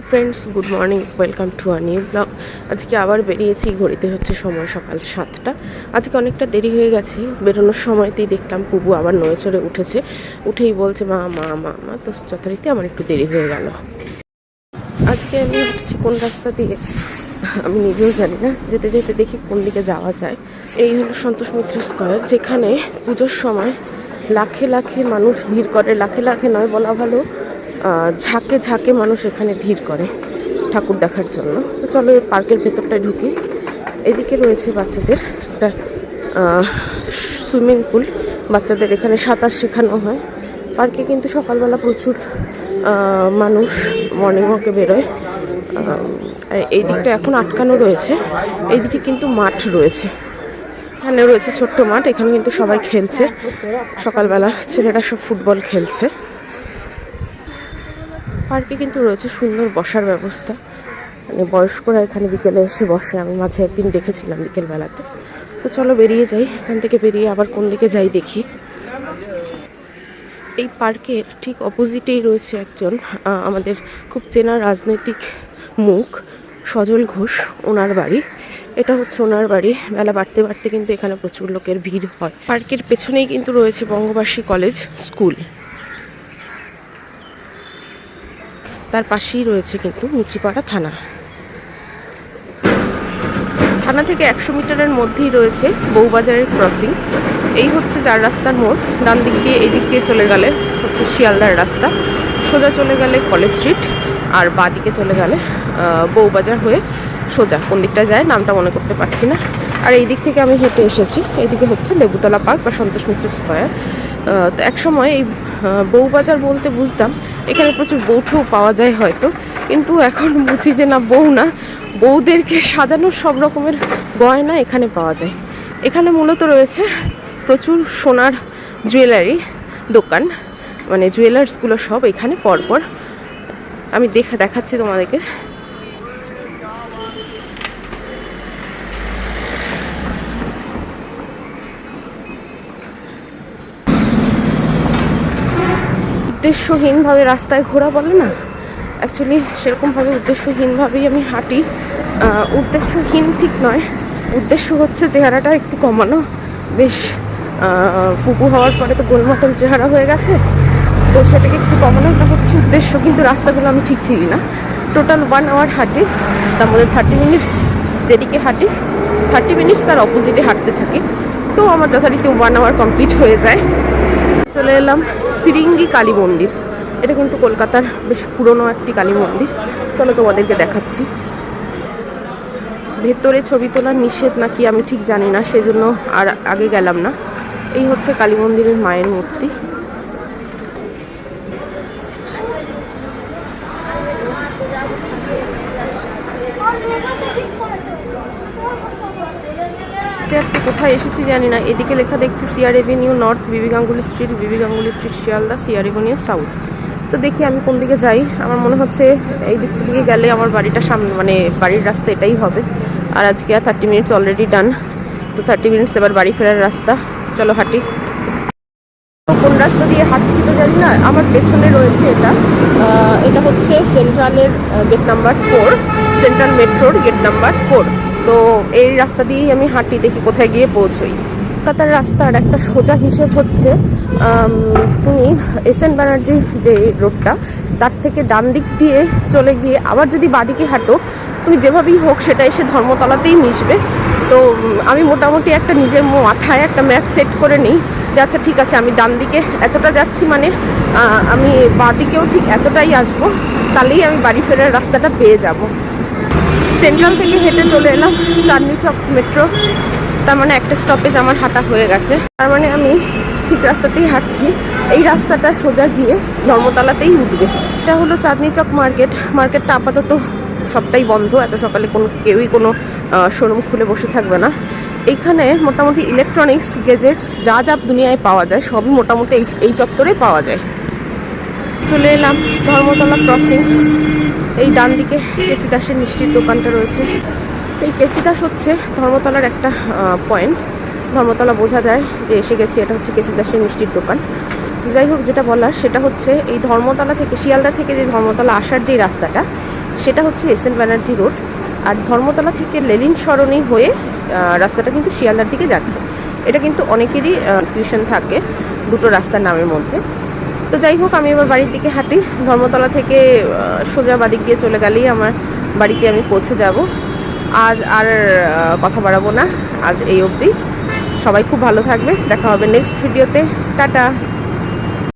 Hello friends good morning welcome to a new blog আজকে আবার বেরিয়েছি, ঘড়িতে হচ্ছে সময় সকাল সাতটা। আজকে অনেকটা দেরি হয়ে গেছে, বেরোনোর সময়তেই দেখলাম পুবু আবার নয়ে চড়ে উঠেছে। উঠেই বলছে, মা মা মা মা। তো যথারীতি আমার একটু দেরি হয়ে গেল। আজকে আমি উঠছি কোন রাস্তা দিয়ে? আমি নিজেও জানি না। যেতে যেতে দেখি কোন দিকে যাওয়া যায়। এই হলো সন্তোষ মিত্র স্কয়ার, যেখানে পুজোর সময় লাখে লাখে মানুষ ভিড় করে। লাখে লাখে নয়, বলা ভালো। ঝাঁকে ঝাঁকে মানুষ এখানে ভিড় করে ঠাকুর দেখার জন্য। তো চলো এই পার্কের ভেতরটায় ঢুকি। এদিকে রয়েছে বাচ্চাদের একটা সুইমিং পুল। বাচ্চাদের এখানে সাঁতার শেখানো হয়। পার্কে কিন্তু সকালবেলা প্রচুর মানুষ মর্নিং ওয়াকে বেরোয়। এই দিকটা এখন আটকানো রয়েছে। এইদিকে কিন্তু মাঠ রয়েছে। এখানে রয়েছে ছোট্ট মাঠ। এখানে কিন্তু সবাই খেলছে। সকালবেলা ছেলেরা সব ফুটবল খেলছে। পার্কে কিন্তু রয়েছে সুন্দর বসার ব্যবস্থা। মানে বয়স্করা এখানে বিকেলে এসে বসে। আমি মাঝে একদিন দেখেছিলাম বিকেলবেলাতে। তো চলো বেরিয়ে যাই। এখান থেকে বেরিয়ে আবার কোন দিকে যাই দেখি। এই পার্কের ঠিক অপোজিটেই রয়েছে একজন আমাদের খুব চেনা রাজনৈতিক মুখ, সজল ঘোষ, ওনার বাড়ি। এটা হচ্ছে ওনার বাড়ি। বেলা বাড়তে বাড়তে কিন্তু এখানে প্রচুর লোকের ভিড় হয়। পার্কের পেছনেই কিন্তু রয়েছে বঙ্গবাসী কলেজ স্কুল। তার পাশেই রয়েছে কিন্তু মুচিপাড়া থানা। থানা থেকে একশো মিটারের মধ্যেই রয়েছে বউবাজারের ক্রসিং। এই হচ্ছে চার রাস্তার মোড়। ডান দিক দিয়ে এই দিক দিয়ে চলে গেলে হচ্ছে শিয়ালদার রাস্তা। সোজা চলে গেলে কলেজ স্ট্রিট আর বাঁ দিকে চলে গেলে বউবাজার হয়ে সোজা। কোন দিকটা যায় নামটা মনে করতে পারছি না। আর এই দিক থেকে আমি হেঁটে এসেছি। এইদিকে হচ্ছে লেবুতলা পার্ক বা সন্তোষ মিত্র স্কোয়ার। তো একসময় এই আহ, বউবাজার বলতে বুঝতাম এখানে প্রচুর বৌঠও পাওয়া যায় হয়তো কিন্তু এখন বুঝি যে না বউ না। বউদেরকে সাজানোর সব রকমের গয়না এখানে পাওয়া যায়। এখানে মূলত রয়েছে প্রচুর সোনার জুয়েলারি দোকান মানে জুয়েলার্সগুলো সব এখানে পরপর। আমি দেখা দেখাচ্ছি তোমাদেরকে। উদ্দেশ্যহীনভাবে রাস্তায় ঘোরা বলে না? অ্যাকচুয়ালি সেরকমভাবে উদ্দেশ্যহীনভাবেই আমি হাঁটি। উদ্দেশ্যহীন ঠিক নয়। উদ্দেশ্য হচ্ছে চেহারাটা একটু কমানো। বেশ পুকু হওয়ার পরে তো গোলমটল চেহারা হয়ে গেছে। তো সেটাকে একটু কমানোটা হচ্ছে উদ্দেশ্য, কিন্তু রাস্তাগুলো আমি ঠিক চিনি না। টোটাল ওয়ান আওয়ার হাঁটি, তার মধ্যে থার্টি মিনিটস যেদিকে হাঁটি থার্টি মিনিটস তার অপোজিটে হাঁটতে থাকি। তো আমার যথারীতি ওয়ান আওয়ার কমপ্লিট হয়ে যায়। চলে এলাম। ফিরিঙ্গি কালী মন্দির। এটা কিন্তু কলকাতার বেশ পুরনো একটি কালী মন্দির। চলো তোমাদেরকে দেখাচ্ছি। ভেতরে ছবি তোলা নিষেধ নাকি আমি ঠিক জানি না, সেজন্য আর আগে গেলাম না। এই হচ্ছে কালী মন্দিরের মায়ের মূর্তি এটা একটা কোথায় এসেছি জানি না। এদিকে লেখা দেখছি CR Avenue north B B Ganguly street B B Ganguly street Sealdah C R avenue south তো দেখি আমি কোন দিকে যাই। আমার মনে হচ্ছে এই দিক দিয়ে গেলে আমার বাড়িটা সামনে মানে বাড়ির রাস্তা এটাই হবে। আর আজকে আর থার্টি মিনিটস অলরেডি ডান তো থার্টি মিনিটস এবার বাড়ি ফেরার রাস্তা। চলো হাঁটি। কোন রাস্তা দিয়ে হাঁটছি তো জানি না। আমার পেছনে রয়েছে এটা। এটা হচ্ছে সেন্ট্রালের গেট নাম্বার ফোর সেন্ট্রাল মেট্রোর গেট নাম্বার ফোর তো এই রাস্তা দিয়েই আমি হাঁটি, দেখি কোথায় গিয়ে পৌঁছই। কলকাতার রাস্তার একটা সোজা হিসেব হচ্ছে তুমি এস এন ব্যানার্জি যে রোডটা, তার থেকে ডান দিক দিয়ে চলে গিয়ে আবার যদি বাদিকে হাঁটো, তুমি যেভাবেই হোক সেটা এসে ধর্মতলাতেই মিশবে। তো আমি মোটামুটি একটা নিজের মাথায় একটা ম্যাপ সেট করে নিই যে আচ্ছা ঠিক আছে, আমি ডান দিকে এতটা যাচ্ছি মানে আমি বাঁ দিকেও ঠিক এতটাই আসব, তাহলেই আমি বাড়ি ফেরার রাস্তাটা পেয়ে যাব। সেন্ট্রাল থেকে হেঁটে চলে এলাম চাঁদনি চক মেট্রো। তার মানে একটা স্টপেজ আমার হাঁটা হয়ে গেছে। তার মানে আমি ঠিক রাস্তাতেই হাঁটছি। এই রাস্তাটা সোজা গিয়ে ধর্মতলাতেই উঠবে। এটা হলো চাঁদনি চক মার্কেট। মার্কেটটা আপাতত সবটাই বন্ধ। এত সকালে কোনো কেউই কোনো শোরুম খুলে বসে থাকবে না। এইখানে মোটামুটি ইলেকট্রনিক্স গেজেটস যা যা দুনিয়ায় পাওয়া যায়, সবই মোটামুটি এই চত্বরে পাওয়া যায়। চলে এলাম ধর্মতলা ক্রসিং এই ডান দিকে কেসি দাসের মিষ্টির দোকানটা রয়েছে। এই কেসি দাস হচ্ছে ধর্মতলার একটা পয়েন্ট ধর্মতলা বোঝা যায় যে এসে গেছি, এটা হচ্ছে কেসি দাসের মিষ্টির দোকান। যাই হোক, যেটা বলার, সেটা হচ্ছে এই ধর্মতলা থেকে, শিয়ালদা থেকে যে ধর্মতলা আসার যে রাস্তাটা, সেটা হচ্ছে এস এন ব্যানার্জি রোড। আর ধর্মতলা থেকে লেলিন সরণি হয়ে রাস্তাটা কিন্তু শিয়ালদার দিকে যাচ্ছে। এটা কিন্তু অনেকেরই টিউশন থাকে দুটো রাস্তার নামের মধ্যে। তো যাই হোক, আমি আমার বাড়ির দিকে হাঁটি। ধর্মতলা থেকে সোজা বাদিক দিয়ে চলে গেলেই আমার বাড়িতে আমি পৌঁছে যাব। আজ আর কথা বাড়াবো না। আজ এই অবধি। সবাই খুব ভালো থাকবে। দেখা হবে নেক্সট ভিডিওতে টাটা।